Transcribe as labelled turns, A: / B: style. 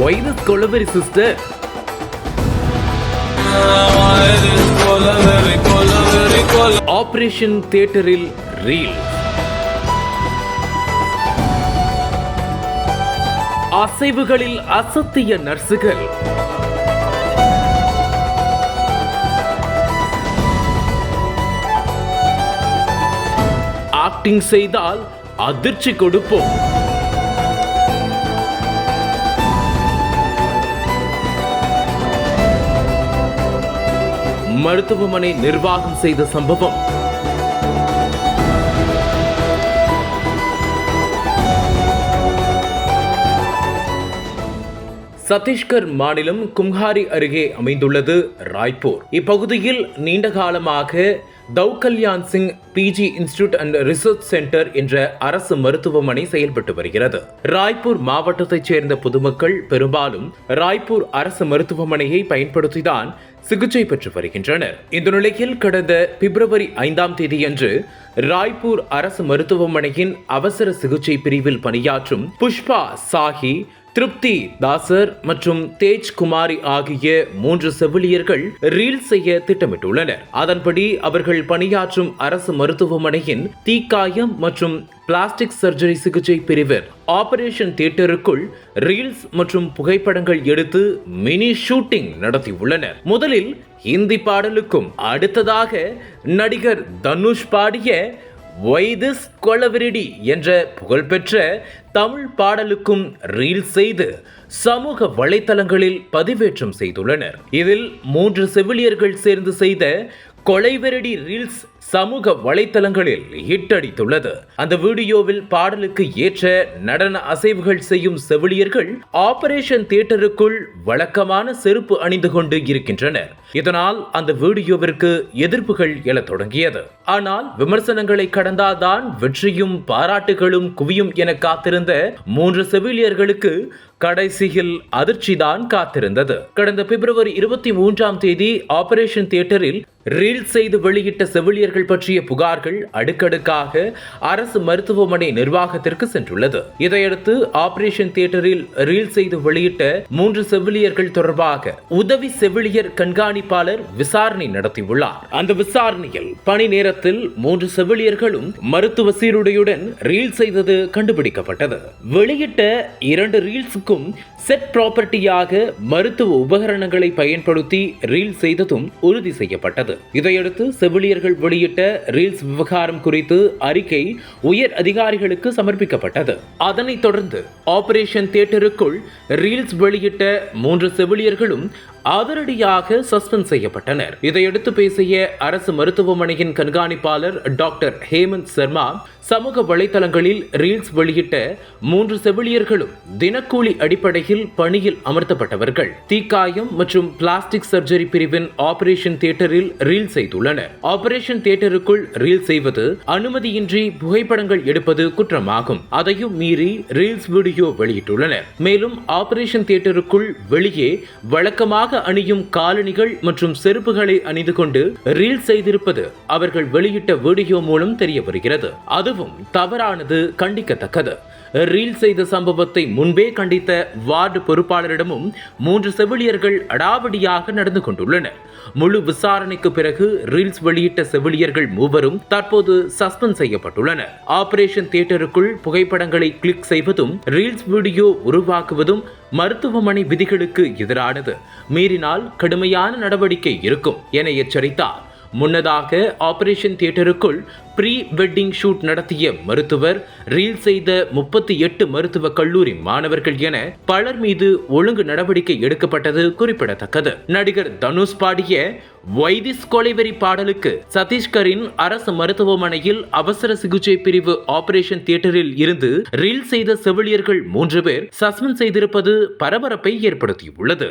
A: Virus Kolaveri sister. Operation தியேட்டரில் reel. அசைவுகளில் அசத்திய நர்சுகள் ஆக்டிங் செய்தால் அதிர்ச்சி கொடுப்போம். மருத்துவமனை நிர்வாகம் செய்த சம்பவம். சத்தீஸ்கர் மாநிலம் கும்ஹாரி அருகே அமைந்துள்ளது ராய்ப்பூர். இப்பகுதியில் நீண்ட காலமாக Dau Kalyan Singh PG institute and research centre என்ற அரசு மருத்துவமனை செயல்பட்டு வருகிறது. ராய்ப்பூர் மாவட்டத்தைச் சேர்ந்த பொதுமக்கள் பெரும்பாலும் ராய்ப்பூர் அரசு மருத்துவமனையை பயன்படுத்திதான் சிகிச்சை பெற்று வருகின்றனர். இந்த நிலையில் கடந்த பிப்ரவரி ஐந்தாம் தேதியன்று ராய்ப்பூர் அரசு மருத்துவமனையின் அவசர சிகிச்சை பிரிவில் பணியாற்றும் புஷ்பா சாஹி திருப்தி தாசர் மற்றும் தேஜ் குமாரி ஆகிய மூன்று செவிலியர்கள் ரீல் செய்ய திட்டமிட்டுள்ளனர். அதன்படி அவர்கள் பணியாற்றும் அரசு மருத்துவமனையின் தீக்காயம் மற்றும் பிளாஸ்டிக் சர்ஜரி சிகிச்சை பிரிவர் ஆபரேஷன் தியேட்டருக்குள் ரீல்ஸ் மற்றும் புகைப்படங்கள் எடுத்து மினி ஷூட்டிங் நடத்தியுள்ளனர். முதலில் ஹிந்தி பாடலுக்கும் அடுத்ததாக நடிகர் தனுஷ் பாடிய வைதிஸ் கொலவிரிடி என்ற புகழ்பெற்ற தமிழ் பாடலுக்கும் ரீல் செய்து சமூக வலைத்தளங்களில் பதிவேற்றம் செய்துள்ளனர். இதில் மூன்று செவிலியர்கள் சேர்ந்து செய்த கொலைவெறடி ரீல்ஸ் சமூக வலைத்தளங்களில் ஹிட் அடித்துள்ளது. அந்த வீடியோவில் பாடலுக்கு ஏற்ற நடன அசைவுகள் செய்யும் செவிலியர்கள் ஆபரேஷன் தியேட்டருக்குள் வழக்கமான செருப்பு அணிந்து கொண்டு இருக்கின்றனர். இதனால் அந்த வீடியோவிற்கு எதிர்ப்புகள் எழத் தொடங்கியது. ஆனால் விமர்சனங்களை கடந்தால்தான் வெற்றியும் பாராட்டுகளும் குவியும் என காத்திருந்த மூன்று செவிலியர்களுக்கு கடைசியில் அதிர்ச்சிதான் காத்திருந்தது. கடந்த பிப்ரவரி இருபத்தி மூன்றாம் தேதி ஆபரேஷன் தியேட்டரில் ரீல் செய்து வெளியிட்ட செவிலியர்கள் பற்றிய புகார்கள் அடுக்கடுக்காக அரசு மருத்துவமனை நிர்வாகத்திற்கு சென்றுள்ளது. இதையடுத்து ஆபரேஷன் தியேட்டரில் ரீல் செய்து வெளியிட்ட மூன்று செவிலியர்கள் தொடர்பாக உதவி செவிலியர் கண்காணிப்பாளர் விசாரணை நடத்தியுள்ளார். அந்த விசாரணையில் பணி நேரத்தில் மூன்று செவிலியர்களும் மருத்துவ சீருடையுடன் ரீல் செய்தது கண்டுபிடிக்கப்பட்டது. வெளியிட்ட இரண்டு ரீல்ஸுக்கும் செட் ப்ராப்பர்ட்டியாக மருத்துவ உபகரணங்களை பயன்படுத்தி ரீல் செய்ததும் உறுதி செய்யப்பட்டது. இதையடுத்து செவிலியர்கள் வெளியிட்ட ரீல்ஸ் விவகாரம் குறித்து அறிக்கை உயர் அதிகாரிகளுக்கு சமர்ப்பிக்கப்பட்டது. அதனைத் தொடர்ந்து ஆபரேஷன் தியேட்டருக்குள் ரீல்ஸ் வெளியிட்ட மூன்று செவிலியர்களும் அதிரடியாக சஸ்பெண்ட் செய்யப்பட்டனர். இதையடுத்து பேசிய அரசு மருத்துவமனையின் கண்காணிப்பாளர் டாக்டர் ஹேமந்த் சர்மா சமூக வலைதளங்களில் ரீல்ஸ் வெளியிட்ட மூன்று செவிலியர்களும் தினக்கூலி அடிப்படையில் பணியில் அமர்த்தப்பட்டவர்கள். தீக்காயம் மற்றும் பிளாஸ்டிக் சர்ஜரி பிரிவின் ஆபரேஷன் தியேட்டரில் ரீல் செய்துள்ளனர். ஆபரேஷன் தியேட்டருக்குள் ரீல் செய்வது அனுமதியின்றி புகைப்படங்கள் எடுப்பது குற்றமாகும். அதையும் மீறி ரீல்ஸ் வீடியோ வெளியிட்டுள்ளனர். மேலும் ஆபரேஷன் தியேட்டருக்குள் வெளியே வழக்கமாக அணியும் காலணிகள் மற்றும் செருப்புகளை அணிந்து கொண்டு ரீல் செய்திருப்பது அவர்கள் வெளியிட்ட வீடியோ மூலம் தெரிய வருகிறது. அதுவும் தவறானது கண்டிக்கத்தக்கது. ரீல் செய்த சம்பவத்தை முன்பே கண்டித்த வார்டு பொறுப்பாளரிடமும் மூன்று செவிலியர்கள் அடாவடியாக நடந்து கொண்டுள்ளனர். முழு விசாரணைக்கு பிறகு ரீல்ஸ் வெளியிட்ட செவிலியர்கள் மூவரும் தற்போது சஸ்பெண்ட் செய்யப்பட்டுள்ளனர். ஆபரேஷன் தியேட்டருக்குள் புகைப்படங்களை கிளிக் செய்வதும் ரீல்ஸ் வீடியோ உருவாக்குவதும் மருத்துவமனை விதிகளுக்கு எதிரானது. மீறினால் கடுமையான நடவடிக்கை இருக்கும் என எச்சரித்தார். முன்னதாக ஆபரேஷன் தியேட்டருக்குள் ப்ரீ வெட்டிங் ஷூட் நடத்திய மருத்துவர் ரீல் செய்த முப்பத்தி எட்டு மருத்துவ கல்லூரி மாணவர்கள் என பலர் மீது ஒழுங்கு நடவடிக்கை எடுக்கப்பட்டது குறிப்பிடத்தக்கது. நடிகர் தனுஷ் பாடிய வைதிஸ் கொலைவெறி பாடலுக்கு சத்தீஸ்கரின் அரசு மருத்துவமனையில் அவசர சிகிச்சை பிரிவு ஆபரேஷன் தியேட்டரில் இருந்து ரீல் செய்த செவிலியர்கள் மூன்று பேர் சஸ்பெண்ட் செய்திருப்பது பரபரப்பை ஏற்படுத்தியுள்ளது.